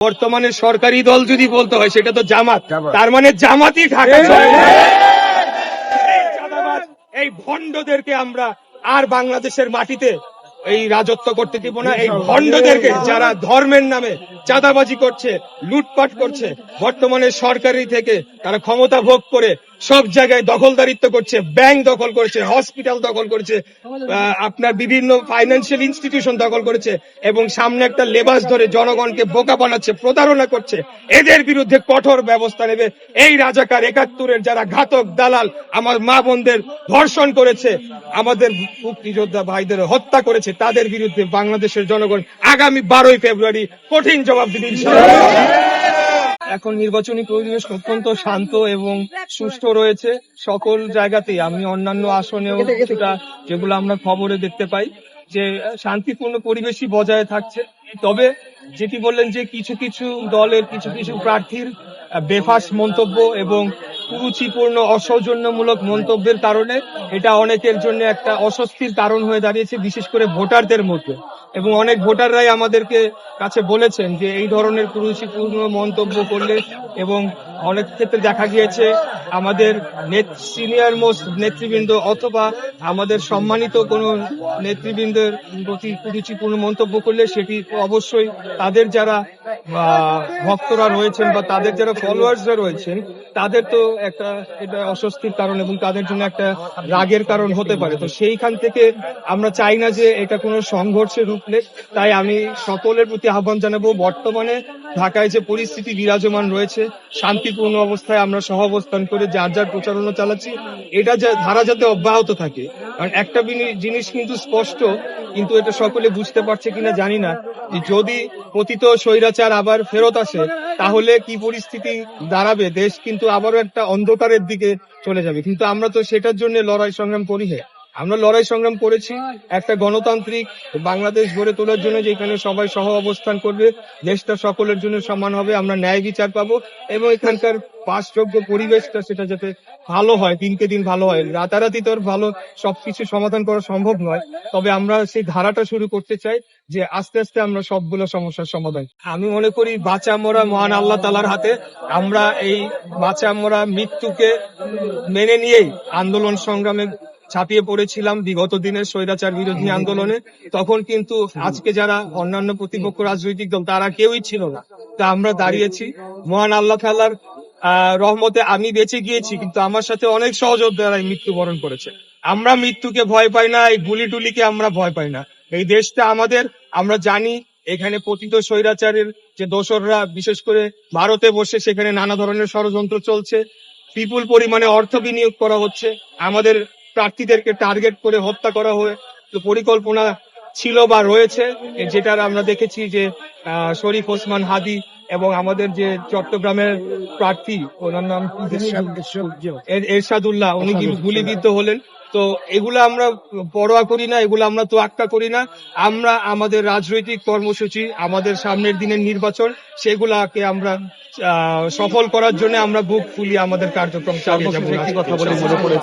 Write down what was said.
বর্তমানে সরকারি দল যদি বলতে হয় সেটা তো জামাত। তার মানে জামাতই ঢাকা এই ভন্ডদেরকে এই ভণ্ডদেরকে আমরা আর বাংলাদেশের মাটিতে এই রাজত্ব করতে দিব না। এই ভণ্ডদেরকে যারা ধর্মের নামে চাঁদাবাজি করছে লুটপাট করছে বর্তমানে সরকারি থেকে তারা ক্ষমতা ভোগ করে সব জায়গায় দখলদারিত্ব করছে ব্যাংক দখল করেছে হসপিটাল দখল করেছে আপনার বিভিন্ন ফাইন্যান্সিয়াল ইনস্টিটিউশন দখল করেছে এবং সামনে একটা লেবাস ধরে জনগণকে বোকা বানাচ্ছে প্রতারণা করছে। এদের বিরুদ্ধে কঠোর ব্যবস্থা নেবে। এই রাজাকার একাত্তরের যারা ঘাতক দালাল আমার মা বোনদের ধর্ষণ করেছে আমাদের মুক্তিযোদ্ধা ভাইদের হত্যা করেছে তাদের বিরুদ্ধে বাংলাদেশের জনগণ আগামী বারোই ফেব্রুয়ারি কঠিন জবাব দিবে এখন নির্বাচনী পরিবেশ অত্যন্ত শান্ত এবং সুষ্ঠু রয়েছে। সকল জায়গাতেই, আমি অন্যান্য আসনেও কিছুটা যেগুলো আমরা খবরে দেখতে পাই, যে শান্তিপূর্ণ পরিবেশই বজায় থাকছে। তবে যেটি বললেন যে কিছু কিছু দলের কিছু কিছু প্রার্থীর বেফাস মন্তব্য এবং কুরুচিপূর্ণ, অসৌজন্যমূলক মন্তব্যের কারণে এটা অনেকের জন্য একটা অস্বস্তির কারণ হয়ে দাঁড়িয়েছে, বিশেষ করে ভোটারদের মধ্যে। এবং অনেক ভোটাররাই আমাদেরকে কাছে বলেছেন যে এই ধরনের কুরুচিপূর্ণ মন্তব্য করলে এবং অনেক ক্ষেত্রে দেখা গিয়েছে আমাদের সিনিয়র মোস্ট নেতৃবৃন্দ অথবা আমাদের সম্মানিত কোনো নেতৃবৃন্দের প্রতি কুরুচিপূর্ণ মন্তব্য করলে সেটি অবশ্যই তাদের যারা ভক্তরা রয়েছেন বা তাদের যারা ফলোয়ার্সরা রয়েছেন, তাদের তো একটা এটা অস্বস্তির কারণ এবং তাদের জন্য একটা রাগের কারণ হতে পারে। তো সেইখান থেকে আমরা চাই না যে এটা কোনো সংঘর্ষের রূপ তাই আমি সকলের প্রতি আহ্বান জানাব, বর্তমানে ঢাকায় যে পরিস্থিতি বিরাজমান রয়েছে, শান্তিপূর্ণ অবস্থায় আমরা সহ অবস্থান করে যার যার প্রচারণা চালাচ্ছি, এটা ধারা যাতে অব্যাহত থাকে। কারণ একটা জিনিস কিন্তু স্পষ্ট, কিন্তু এটা সকলে বুঝতে পারছে কিনা জানি না, যে যদি পতিত স্বৈরাচার আবার ফেরত আসে, তাহলে কি পরিস্থিতি দাঁড়াবে? দেশ কিন্তু আবারও একটা অন্ধকারের দিকে চলে যাবে। কিন্তু আমরা তো সেটার জন্য লড়াই সংগ্রাম করি হে। আমরা লড়াই সংগ্রাম করেছি। একটা গণতান্ত্রিক বাংলাদেশ গড়ে তোলার জন্য যেখানে সবাই সহ অবস্থান করবে, দেশটা সকলের জন্য সমান হবে, আমরা ন্যায় বিচার পাবো এবং এখানকার বাসযোগ্য পরিবেশটা সেটা যাতে ভালো হয়, দিনকে দিন ভালো হয়। রাতারাতি তো ভালো সবকিছু সমাধান করা সম্ভব নয়। তবে আমরা সেই ধারাটা শুরু করতে চাই যে আস্তে আস্তে আমরা সবগুলো সমস্যার সমাধান। আমি মনে করি বাঁচা মরা মহান আল্লাহ তালার হাতে আমরা এই বাঁচা মরা মৃত্যুকে মেনে নিয়েই আন্দোলন সংগ্রামে ছাপিয়ে পড়েছিলাম বিগত দিনের স্বৈরাচার বিরোধী আন্দোলনে। তখন কিন্তু আজকে যারা অন্যান্য প্রতিপক্ষ রাজনৈতিক দল তারা কেউই ছিল না। তা আমরা দাঁড়িয়েছি। মহান আল্লাহ আহ, রহমতে আমি বেঁচে গিয়েছি কিন্তু আমার সাথে অনেক সহযোদ্ধারাই মৃত্যুবরণ করেছে। আমরা মৃত্যুকে ভয় পাই না এই গুলি টুলিকে আমরা ভয় পাই না। এই দেশটা আমাদের আমরা জানি এখানে পতিত স্বৈরাচারের যে দোসররা বিশেষ করে ভারতে বসে সেখানে নানা ধরনের ষড়যন্ত্র চলছে। বিপুল পরিমাণে অর্থ বিনিয়োগ করা হচ্ছে। আমাদের প্রার্থীদেরকে টার্গেট করে হত্যা করা হয়ে পরিকল্পনা ছিল বা রয়েছে। যেটার আমরা দেখেছি যে শরীফ ওসমান হাদি এবং আমাদের যে চট্টগ্রামের প্রার্থী ওনার নাম কি? এরশাদুল্লাহ উনি কিন্তু গুলিবিদ্ধ হলেন। তো এগুলো আমরা পরোয়া করি না এগুলো আমরা তো আক্কা করি না। আমরা আমাদের রাজনৈতিক কর্মসূচি আমাদের সামনের দিনের নির্বাচন সেগুলাকে আমরা আহ, সফল করার জন্য আমরা বুক ফুলিয়ে আমাদের কার্যক্রম চালিয়ে যাব।